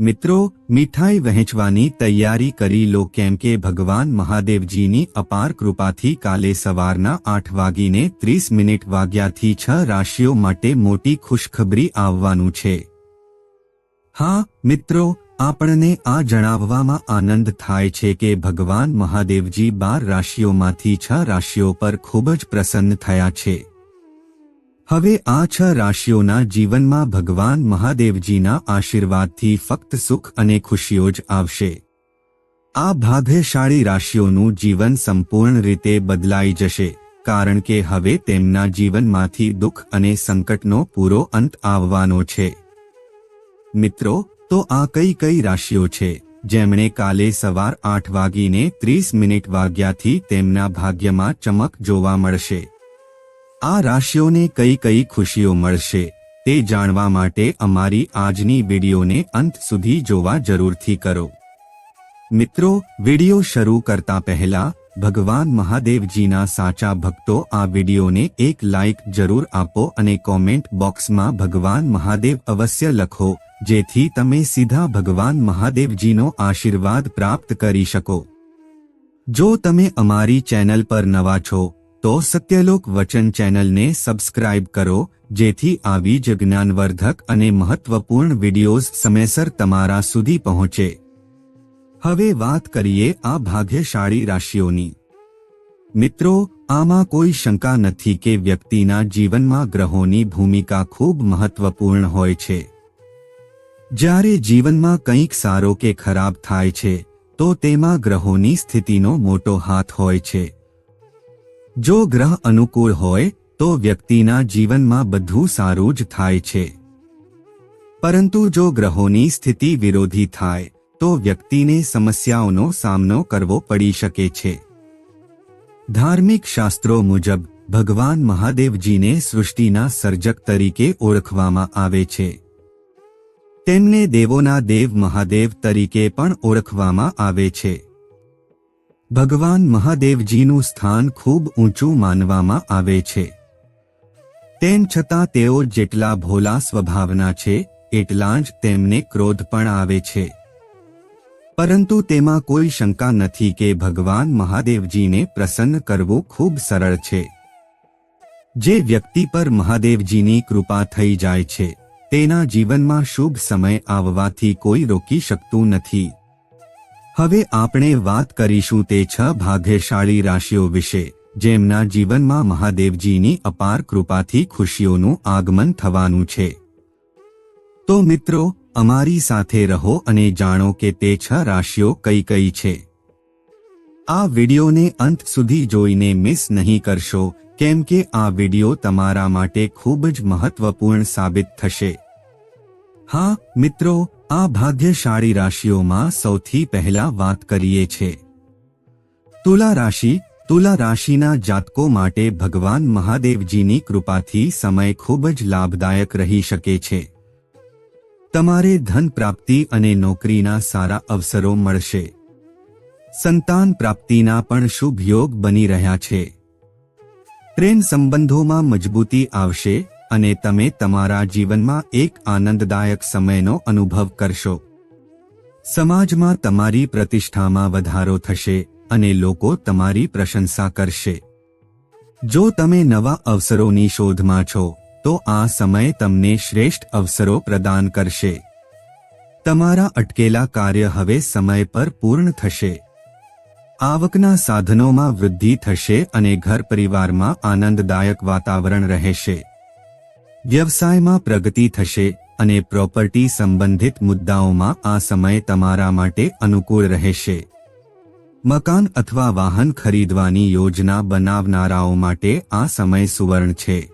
મિત્રો, મીઠાઈ વહેંચવાની તૈયારી કરી લો કેમ કે ભગવાન મહાદેવજીની અપાર કૃપાથી કાલે સવારના આઠ વાગીને ત્રીસ મિનિટ વાગ્યાથી છ રાશિઓ માટે મોટી ખુશખબરી આવવાનું છે. હા, મિત્રો, આપણને આ જણાવવામાં આનંદ થાય છે કે ભગવાન મહાદેવજી બાર રાશિઓમાંથી છ રાશિઓ પર ખૂબ જ પ્રસન્ન થયા છે. હવે આ છ રાશિઓના જીવનમાં ભગવાન મહાદેવજીના આશીર્વાદથી ફક્ત સુખ અને ખુશીઓ જ આવશે. આ ભાગ્યશાળી રાશિઓનું જીવન સંપૂર્ણ રીતે બદલાઈ જશે, કારણ કે હવે તેમના જીવનમાંથી દુઃખ અને સંકટનો પૂરો અંત આવવાનો છે. મિત્રો, તો આ કઈ કઈ રાશિઓ છે? જેમણે કાલે સવાર આઠ વાગીને ત્રીસ મિનિટ વાગ્યાથી તેમના ભાગ્યમાં ચમક જોવા મળશે. આ રાશિઓને કઈ કઈ ખુશીઓ મળશે તે જાણવા માટે અમારી આજની વિડીયોને અંત સુધી જોવા જરૂરથી કરો. મિત્રો, વીડિયો શરૂ કરતા પહેલા ભગવાન મહાદેવજીના સાચા ભક્તો આ વિડીયોને એક લાઇક જરૂર આપો અને કોમેન્ટ બોક્સમાં ભગવાન મહાદેવ અવશ્ય લખો, જેથી તમે સીધા ભગવાન મહાદેવજીનો આશીર્વાદ પ્રાપ્ત કરી શકો. જો તમે અમારી ચેનલ પર નવા છો તો સત્યલોક વચન ચેનલને સબસ્ક્રાઇબ કરો, જેથી આવી જ જ્ઞાનવર્ધક અને મહત્વપૂર્ણ વિડિયોઝ સમયસર તમારા સુધી પહોંચે. હવે વાત કરીએ આ ભાગ્યશાળી રાશિઓની. મિત્રો, આમાં કોઈ શંકા નથી કે વ્યક્તિના જીવનમાં ગ્રહોની ભૂમિકા ખૂબ મહત્વપૂર્ણ હોય છે. જ્યારે જીવનમાં કંઈક સારો કે ખરાબ થાય છે, તો તેમાં ગ્રહોની સ્થિતિનો મોટો હાથ હોય છે. જો ગ્રહ અનુકૂળ હોય, તો વ્યક્તિના જીવનમાં બધું સારું જ થાય છે. પરંતુ જો ગ્રહોની સ્થિતિ વિરોધી થાય, તો વ્યક્તિને સમસ્યાઓનો સામનો કરવો પડી શકે છે. ધાર્મિક શાસ્ત્રો મુજબ, ભગવાન મહાદેવજીને સૃષ્ટિના સર્જક તરીકે ઓળખવામાં આવે છે. તેમને દેવોના દેવ મહાદેવ તરીકે પણ ઓળખવામાં આવે છે. ભગવાન મહાદેવજીનું સ્થાન ખૂબ ઊંચું માનવામાં આવે છે. તેમ છતાં તેઓ જેટલા ભોલા સ્વભાવના છે, એટલા જ તેમને ક્રોધ પણ આવે છે. પરંતુ તેમાં કોઈ શંકા નથી કે ભગવાન મહાદેવજીને પ્રસન્ન કરવું ખૂબ સરળ છે. જે વ્યક્તિ પર મહાદેવજીની કૃપા થઈ જાય છે, તેના જીવનમાં શુભ સમય આવવાથી કોઈ રોકી શકતું નથી. હવે આપણે વાત કરીશું તે છ ભાગ્યશાળી રાશિઓ વિશે, જેમના જીવનમાં મહાદેવજીની અપાર કૃપાથી ખુશીઓનું આગમન થવાનું છે. તો મિત્રો, અમારી સાથે રહો અને જાણો કે તે છ રાશિઓ કઈ કઈ છે. આ વિડિયોને અંત સુધી જોઈને મિસ નહીં કરશો, કેમ કે આ વિડિયો તમારા માટે ખૂબ જ મહત્વપૂર્ણ સાબિત થશે. હા, મિત્રો, આ ભાગ્યશાળી રાશિઓમાં સૌથી પહેલા વાત કરીએ છે. તુલા રાશિ, તુલા રાશિના જાતકો માટે ભગવાન મહાદેવજીની કૃપાથી સમય ખૂબ જ લાભદાયક રહી શકે છે. તમારે ધન પ્રાપ્તિ અને નોકરીના સારા અવસરો મળશે. સંતાન પ્રાપ્તિના પણ શુભ યોગ બની રહ્યા છે. પ્રેમ સંબંધોમાં મજબૂતી આવશે અને તમે તમારા જીવનમાં એક આનંદદાયક સમયનો અનુભવ કરશો. સમાજમાં તમારી પ્રતિષ્ઠામાં વધારો થશે અને લોકો તમારી પ્રશંસા કરશે. જો તમે નવા અવસરોની શોધમાં છો, તો આ સમય તમને શ્રેષ્ઠ અવસરો પ્રદાન કરશે. તમારા અટકેલા કાર્ય હવે સમય પર પૂર્ણ થશે. આવકના સાધનોમાં વૃદ્ધિ થશે અને ઘર પરિવારમાં આનંદદાયક વાતાવરણ રહેશે. વ્યવસાયમાં પ્રગતિ થશે અને પ્રોપર્ટી સંબંધિત મુદ્દાઓમાં આ સમય તમારા માટે અનુકૂળ રહેશે. મકાન અથવા વાહન ખરીદવાની યોજના બનાવનારાઓ માટે આ સમય સુવર્ણ છે.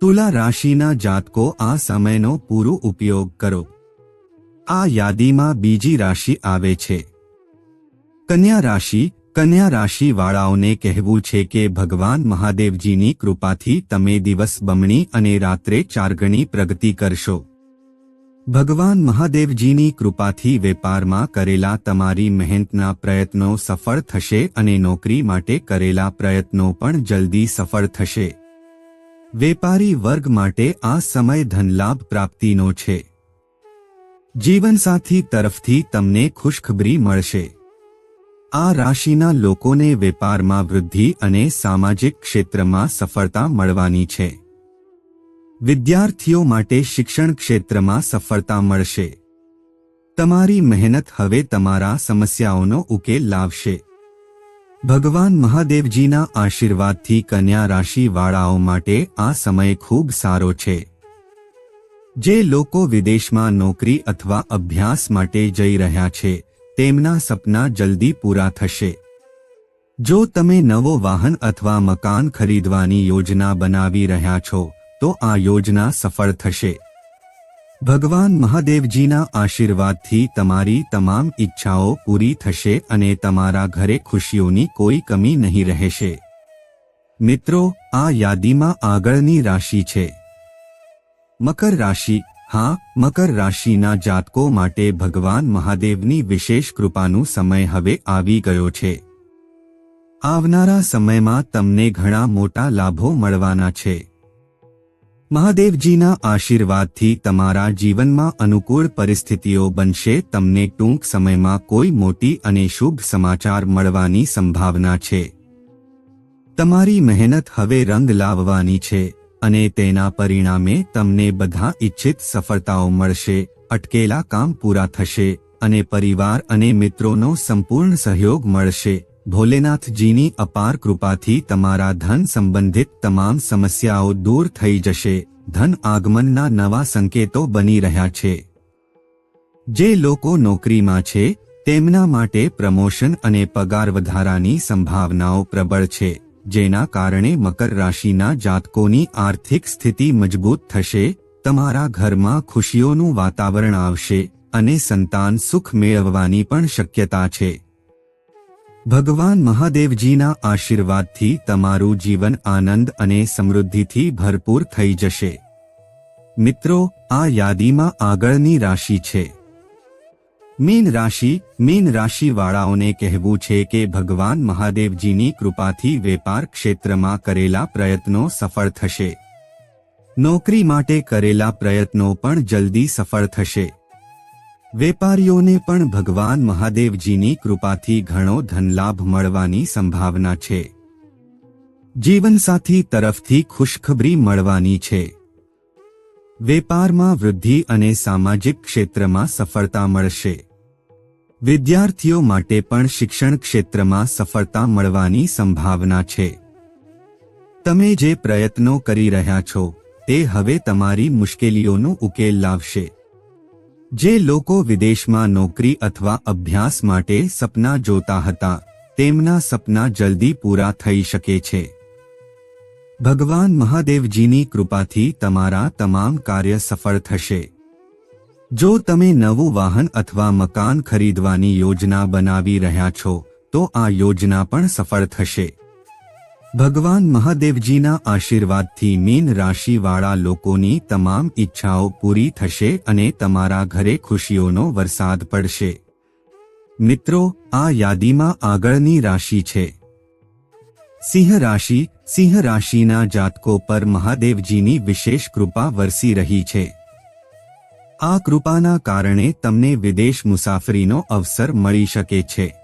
તુલા રાશિના જાતકો આ સમયનો પૂરો ઉપયોગ કરો. આ યાદીમાં બીજી રાશિ આવે છે. કન્યા રાશિ કન્યા રાશિવાળાઓને કહેવું છે કે ભગવાન મહાદેવજીની કૃપાથી તમે દિવસ બમણી અને રાત્રે ચારગણી પ્રગતિ કરશો. ભગવાન મહાદેવજીની કૃપાથી વેપારમાં કરેલા તમારી મહેનતના પ્રયત્નો સફળ થશે અને નોકરી માટે કરેલા પ્રયત્નો પણ જલ્દી સફળ થશે. વેપારી વર્ગ માટે આ સમય ધનલાભ પ્રાપ્તિનો છે. જીવનસાથી તરફથી તમને ખુશખબરી મળશે. આ રાશિના લોકોને વેપારમાં વૃદ્ધિ અને સામાજિક ક્ષેત્રમાં સફળતા મળવાની છે. વિદ્યાર્થીઓ માટે શિક્ષણ ક્ષેત્રમાં સફળતા મળશે. તમારી મહેનત હવે તમારા સમસ્યાઓનો ઉકેલ લાવશે. ભગવાન મહાદેવજીના આશીર્વાદથી કન્યા રાશિવાળાઓ માટે આ સમય ખૂબ સારો છે. જે લોકો વિદેશમાં નોકરી અથવા અભ્યાસ માટે જઈ રહ્યા છે તેમના સપના જલ્દી પૂરા થશે. જો તમે નવો વાહન અથવા મકાન ખરીદવાની યોજના બનાવી રહ્યા છો, તો આ યોજના સફળ થશે. ભગવાન મહાદેવજીના આશીર્વાદથી તમારી તમામ ઈચ્છાઓ પૂરી થશે અને તમારા ઘરે ખુશીઓની કોઈ કમી નહીં રહેશે. મિત્રો, આ યાદીમાં આગળની રાશિ છે. મકર રાશિ હા, મકર રાશિના જાતકો માટે ભગવાન મહાદેવની વિશેષ કૃપાનું સમય હવે આવી ગયો છે. આવનારા સમયમાં તમને ઘણા મોટા લાભો મળવાના છે. મહાદેવજીના આશીર્વાદથી તમારા જીવનમાં અનુકૂળ પરિસ્થિતિઓ બનશે, તમને ટૂંક સમયમાં કોઈ મોટી અને શુભ સમાચાર મળવાની સંભાવના છે. તમારી મહેનત હવે રંગ લાવવાની છે. અને તેના પરિણામે તમને બધા ઇચ્છિત સફળતાઓ મળશે, અટકેલા કામ પૂરા થશે, અને પરિવાર અને મિત્રોનો સંપૂર્ણ સહયોગ મળશે. ભોલેનાથજીની અપાર કૃપાથી તમારા ધન સંબંધિત તમામ સમસ્યાઓ દૂર થઈ જશે. ધન આગમનના નવા સંકેતો બની રહ્યા છે. જે લોકો નોકરીમાં છે, તેમના માટે પ્રમોશન અને પગાર વધારાની સંભાવનાઓ પ્રબળ છે. જેના કારણે મકર રાશિના જાતકોની આર્થિક સ્થિતિ મજબૂત થશે, તમારા ઘરમાં ખુશીઓનું વાતાવરણ આવશે અને સંતાન સુખ મેળવવાની પણ શક્યતા છે. ભગવાન મહાદેવજીના આશીર્વાદથી તમારું જીવન આનંદ અને સમૃદ્ધિથી ભરપૂર થઈ જશે. મિત્રો, આ યાદીમાં આગળની રાશિ છે. મીન રાશિ, મીન રાશિવાળાઓને કહેવું છે કે ભગવાન મહાદેવજીની કૃપાથી વેપાર ક્ષેત્રમાં કરેલા પ્રયત્નો સફળ થશે. નોકરી માટે કરેલા પ્રયત્નો પણ જલ્દી સફળ થશે. વેપારીઓને પણ ભગવાન મહાદેવજીની કૃપાથી ઘણો ધનલાભ મળવાની સંભાવના છે. જીવનસાથી તરફથી ખુશખબરી મળવાની છે. વેપારમાં વૃદ્ધિ અને સામાજિક ક્ષેત્રમાં સફળતા મળશે. વિદ્યાર્થીઓ માટે પણ શિક્ષણ ક્ષેત્રમાં સફળતા મળવાની સંભાવના છે. તમે જે પ્રયત્નો કરી રહ્યા છો, તે હવે તમારી મુશ્કેલીઓનો ઉકેલ લાવશે. જે લોકો વિદેશમાં નોકરી અથવા અભ્યાસ માટે સપના જોતા હતા, તેમના સપના જલ્દી પૂરા થઈ શકે છે. ભગવાન મહાદેવજીની કૃપાથી તમારા તમામ કાર્ય સફળ થશે. જો તમે નવું વાહન અથવા મકાન ખરીદવાની યોજના બનાવી રહ્યા છો, તો આ યોજના પણ સફળ થશે. ભગવાન મહાદેવજીના આશીર્વાદથી મીન રાશિવાળા લોકોની તમામ ઈચ્છાઓ પૂરી થશે અને તમારા ઘરે ખુશીઓનો વરસાદ પડશે. મિત્રો, આ યાદીમાં આગળની રાશિ છે. સિંહ રાશિ, સિંહ રાશિના જાતકો પર મહાદેવજીની વિશેષ કૃપા વરસી રહી છે. આ કૃપાના કારણે તમને વિદેશ મુસાફરીનો અવસર મળી શકે છે.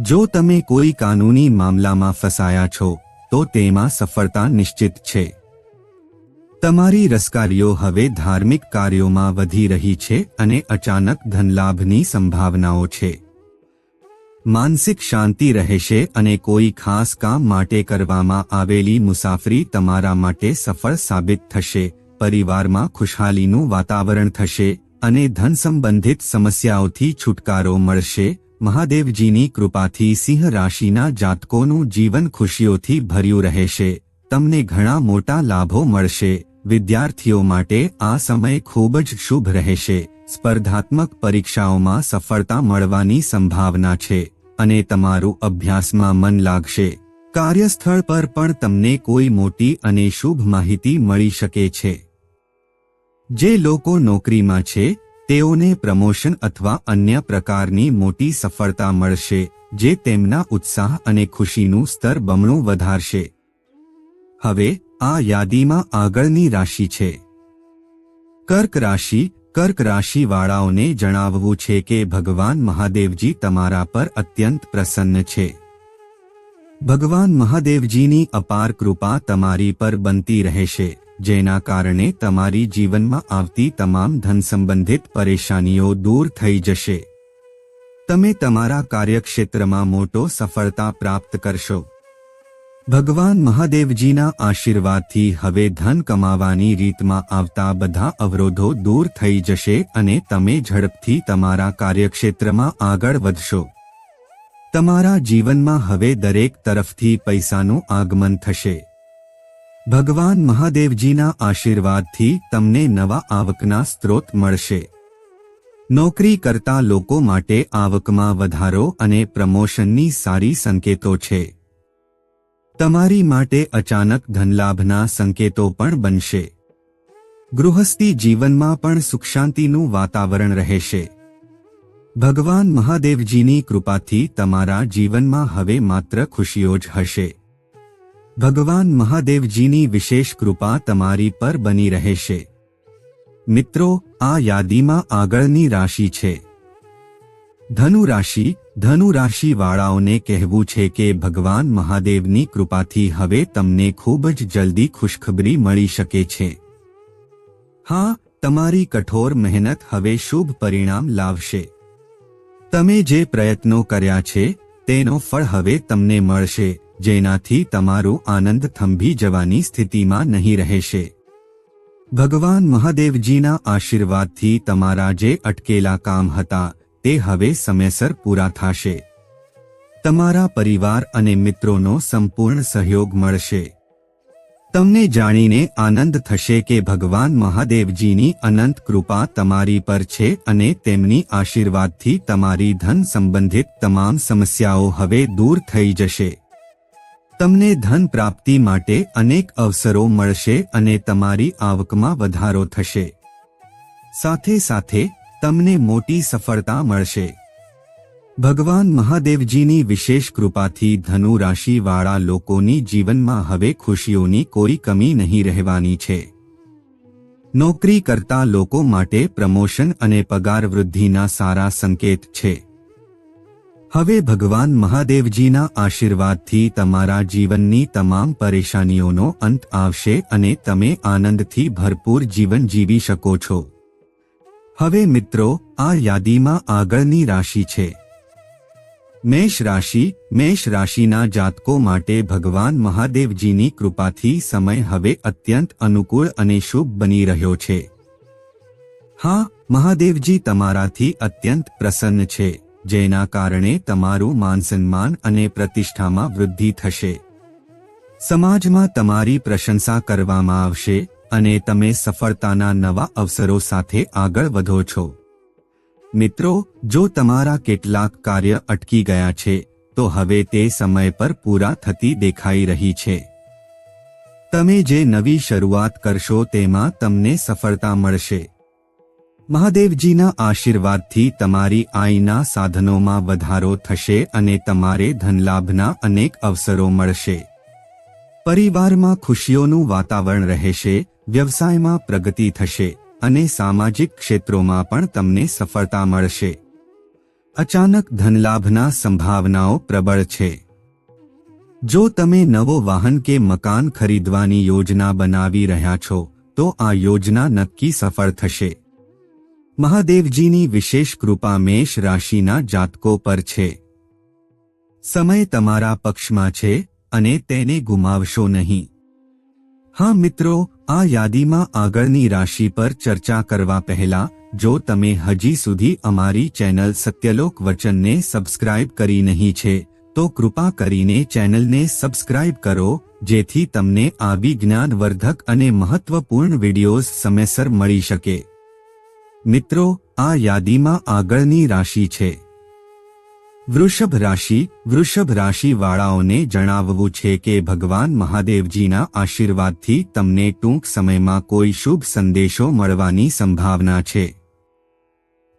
જો તમે કોઈ કાનૂની મામલામાં ફસાયા છો, તો તેમાં સફળતા નિશ્ચિત છે. તમારી રસકારીઓ હવે ધાર્મિક કાર્યોમાં વધી રહી છે અને અચાનક ધનલાભની સંભાવનાઓ છે. માનસિક શાંતિ રહેશે અને કોઈ ખાસ કામ માટે કરવામાં આવેલી મુસાફરી તમારા માટે સફળ સાબિત થશે. પરિવારમાં ખુશહાલીનું વાતાવરણ થશે અને ધન સંબંધિત સમસ્યાઓથી છુટકારો મળશે, મહાદેવજીની કૃપાથી સિંહ રાશિના જાતકોનું જીવન ખુશીઓથી ભર્યું રહેશે, તમને ઘણા મોટા લાભો મળશે, વિદ્યાર્થીઓ માટે આ સમય ખૂબ જ શુભ રહેશે, સ્પર્ધાત્મક પરીક્ષાઓમાં સફળતા મળવાની સંભાવના છે, અને તમારું અભ્યાસમાં મન લાગશે, કાર્યસ્થળ પર પણ તમને કોઈ મોટી અને શુભ માહિતી મળી શકે છે. જે લોકો નોકરીમાં છે, તેઓને પ્રમોશન અથવા અન્ય પ્રકારની મોટી સફળતા મળશે, જે તેમના ઉત્સાહ અને ખુશીનું સ્તર બમણું વધારશે. હવે, આ યાદીમાં આગળની રાશિ છે. કર્ક રાશિ, કર્ક રાશિવાળાઓને જણાવવું છે કે ભગવાન મહાદેવજી તમારા પર અત્યંત પ્રસન્ન છે. ભગવાન મહાદેવજીની અપાર કૃપા તમારી પર બનતી રહેશે. જેના કારણે તમારી જીવનમાં આવતી તમામ ધન સંબંધિત પરેશાનીઓ દૂર થઈ જશે. તમે તમારા કાર્યક્ષેત્રમાં મોટો સફળતા પ્રાપ્ત કરશો. ભગવાન મહાદેવજીના આશીર્વાદથી હવે ધન કમાવાની રીતમાં આવતા બધા અવરોધો દૂર થઈ જશે અને તમે ઝડપથી તમારા કાર્યક્ષેત્રમાં આગળ વધશો. તમારા જીવનમાં હવે દરેક તરફથી પૈસાનું આગમન થશે. ભગવાન મહાદેવજીના આશીર્વાદથી તમને નવા આવકના સ્ત્રોત મળશે. નોકરી કરતા લોકો માટે આવકમાં વધારો અને પ્રમોશનની સારી સંકેતો છે. તમારી માટે અચાનક ધનલાભના સંકેતો પણ બનશે. ગૃહસ્થી જીવનમાં પણ સુખશાંતિનું વાતાવરણ રહેશે. ભગવાન મહાદેવજીની કૃપાથી તમારા જીવનમાં હવે માત્ર ખુશીઓ જ હશે. ભગવાન મહાદેવજીની વિશેષ કૃપા તમારી પર બની રહેશે મિત્રો, આ યાદીમાં આગળની રાશિ છે. ધનુ રાશિ ધનુ રાશિવાળાઓને કહેવું છે કે ભગવાન મહાદેવની કૃપાથી હવે તમને ખૂબ જ જલ્દી ખુશખબરી મળી શકે છે. હા, તમારી કઠોર મહેનત હવે શુભ પરિણામ લાવશે. તમે જે પ્રયત્નો કર્યા છે, તેનો ફળ હવે તમને મળશે. જેનાથી તમારું આનંદ થંભી જવાની સ્થિતિમાં નહીં રહેશે. ભગવાન મહાદેવજીના આશીર્વાદથી તમારા જે અટકેલા કામ હતા, તે હવે સમયસર પૂરા થશે. તમારા પરિવાર અને મિત્રોનો સંપૂર્ણ સહયોગ મળશે. તમને જાણીને આનંદ થશે કે ભગવાન મહાદેવજીની અનંત કૃપા તમારી પર છે અને તેમની આશીર્વાદથી તમારી ધન સંબંધિત તમામ સમસ્યાઓ હવે દૂર થઈ જશે. તમને ધન પ્રાપ્તિ માટે અનેક અવસરો મળશે અને તમારી આવકમાં વધારો થશે. સાથે સાથે, તમને મોટી સફળતા મળશે. ભગવાન મહાદેવજીની વિશેષ કૃપાથી ધનુ રાશિવાળા લોકોની જીવનમાં હવે ખુશીઓની કોઈ કમી નહીં રહેવાની છે. નોકરી કરતા લોકો માટે પ્રમોશન અને પગાર વૃદ્ધિના સારા સંકેત છે. હવે ભગવાન મહાદેવજીના આશીર્વાદથી તમારા જીવનની તમામ પરેશાનીઓનો અંત આવશે અને તમે આનંદથી ભરપૂર જીવન જીવી શકો છો. હવે મિત્રો, આ યાદીમાં આગળની રાશિ છે. મેષ રાશિ, મેષ રાશિના જાતકો માટે ભગવાન મહાદેવજીની કૃપાથી સમય હવે અત્યંત અનુકૂળ અને શુભ બની રહ્યો છે. હા, મહાદેવજી તમારાથી અત્યંત પ્રસન્ન છે. જેના કારણે તમારું માનસન્માન અને પ્રતિષ્ઠામાં વૃદ્ધિ થશે. સમાજમાં તમારી પ્રશંસા કરવામાં આવશે અને તમે સફળતાના નવા અવસરો સાથે આગળ વધો છો. મિત્રો, જો તમારા કેટલાક કાર્ય અટકી ગયા છે, તો હવે તે સમય પર પૂરા થતી દેખાઈ રહી છે. તમે જે નવી શરૂઆત કરશો તેમાં તમને સફળતા મળશે. મહાદેવજીના આશીર્વાદથી તમારી આઈના સાધનોમાં વધારો થશે અને તમારે ધનલાભના અનેક અવસરો મળશે. પરિવારમાં ખુશીઓનું વાતાવરણ રહેશે, વ્યવસાયમાં પ્રગતિ થશે અને સામાજિક ક્ષેત્રોમાં પણ તમને સફળતા મળશે. અચાનક ધનલાભના સંભાવનાઓ પ્રબળ છે. જો તમે નવો વાહન કે મકાન ખરીદવાની યોજના બનાવી રહ્યા છો, તો આ યોજના નક્કી સફળ થશે. મહાદેવજીની વિશેષ કૃપા મેષ રાશિના જાતકો પર છે. સમય તમારા પક્ષમાં છે અને તેને ગુમાવશો નહીં. હા મિત્રો, આ યાદીમાં આગળની રાશિ પર ચર્ચા કરવા પહેલા, જો તમે હજી સુધી અમારી ચેનલ સત્યલોક વચનને સબસ્ક્રાઇબ કરી નહીં છે, તો કૃપા કરીને ચેનલને સબસ્ક્રાઇબ કરો, જેથી તમને આવી જ્ઞાનવર્ધક અને મહત્વપૂર્ણ વિડીયોઝ સમયસર મળી શકે. મિત્રો, આ યાદીમાં આગળની રાશિ છે. વૃષભ રાશિ, વૃષભ રાશિવાળાઓને જણાવવું છે કે ભગવાન મહાદેવજીના આશીર્વાદથી તમને ટૂંક સમયમાં કોઈ શુભ સંદેશો મળવાની સંભાવના છે.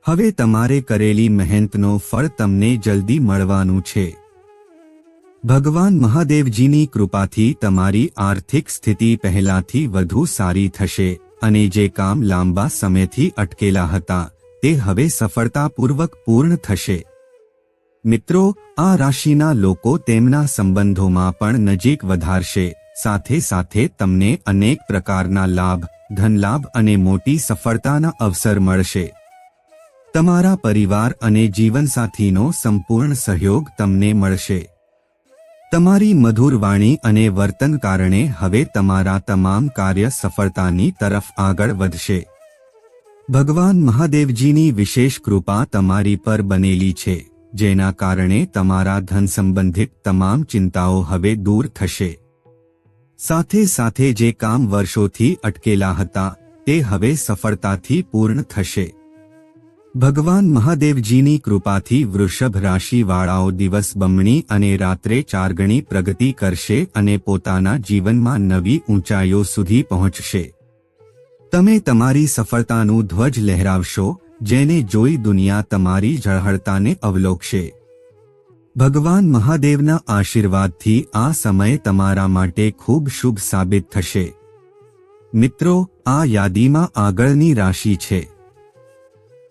હવે તમારે કરેલી મહેનતનો ફળ તમને જલ્દી મળવાનું છે. ભગવાન મહાદેવજીની કૃપાથી તમારી આર્થિક સ્થિતિ પહેલાથી વધુ સારી થશે. અને જે કામ લાંબા સમયથી અટકેલા હતા, તે હવે સફળતાપૂર્વક પૂર્ણ થશે. મિત્રો, આ રાશિના લોકો તેમના સંબંધોમાં પણ નજીક વધારશે, સાથે સાથે તમને અનેક પ્રકારના લાભ, ધનલાભ અને મોટી સફળતાના અવસર મળશે. તમારા પરિવાર અને જીવનસાથીનો સંપૂર્ણ સહયોગ તમને મળશે. તમારી મધુર વાણી અને વર્તન કારણે હવે તમારા તમામ કાર્ય સફળતાની તરફ આગળ વધશે. ભગવાન મહાદેવજીની વિશેષ કૃપા તમારી પર બનેલી છે, જેના કારણે તમારા ધન સંબંધિત તમામ ચિંતાઓ હવે દૂર થશે. સાથે સાથે જે કામ વર્ષોથી અટકેલા હતા, તે હવે સફળતાથી પૂર્ણ થશે. ભગવાન મહાદેવજીની કૃપાથી વૃષભ રાશિવાળાઓ દિવસ બમણી અને રાત્રે ચારગણી પ્રગતિ કરશે અને પોતાના જીવનમાં નવી ઊંચાઈઓ સુધી પહોંચશે. તમે તમારી સફળતાનું ધ્વજ લહેરાવશો, જેને જોઈ દુનિયા તમારી ઝળહળતાને અવલોકશે. ભગવાન મહાદેવના આશીર્વાદથી આ સમય તમારા માટે ખૂબ શુભ સાબિત થશે. મિત્રો, આ યાદીમાં આગળની રાશિ છે.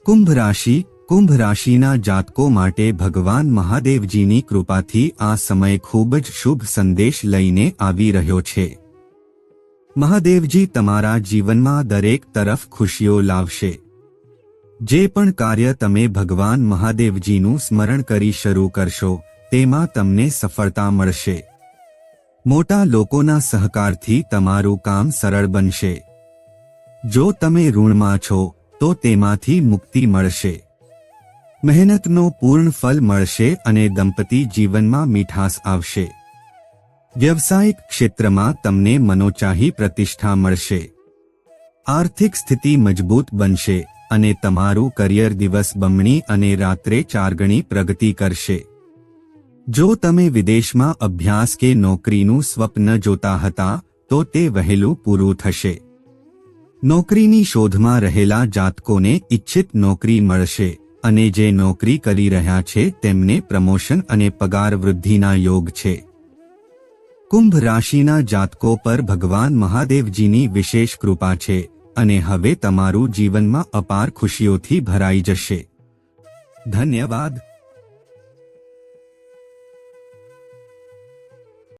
કુંભ રાશિ, કુંભ રાશિના જાતકો માટે ભગવાન મહાદેવજીની કૃપાથી આ સમય ખૂબ જ શુભ સંદેશ લઈને આવી રહ્યો છે. મહાદેવજી તમારા જીવનમાં દરેક તરફ ખુશીઓ લાવશે. જે પણ કાર્ય તમે ભગવાન મહાદેવજીનું સ્મરણ કરી શરૂ કરશો, તેમાં તમને સફળતા મળશે. મોટા લોકોના સહકારથી તમારું કામ સરળ બનશે. જો તમે ઋણમાં છો તો તેમાંથી મુક્તિ મળશે. મહેનતનો પૂર્ણ ફલ મળશે અને દંપતી જીવનમાં મીઠાસ આવશે. વ્યવસાયિક ક્ષેત્રમાં તમને મનોચાહી પ્રતિષ્ઠા મળશે. આર્થિક સ્થિતિ મજબૂત બનશે અને તમારું કરિયર દિવસ બમણી અને રાત્રે ચારગણી પ્રગતિ કરશે. જો તમે વિદેશમાં અભ્યાસ કે નોકરીનું સ્વપ્ન જોતા હતા, તો તે વહેલું પૂરું થશે. નોકરીની શોધમાં રહેલા જાતકોને ઇચ્છિત નોકરી મળશે અને જે નોકરી કરી રહ્યા છે તેમને પ્રમોશન અને પગાર વૃદ્ધિના યોગ છે. કુંભ રાશિના જાતકો પર ભગવાન મહાદેવજીની વિશેષ કૃપા છે અને હવે તમારું જીવનમાં અપાર ખુશીઓથી ભરાઈ જશે. ધન્યવાદ.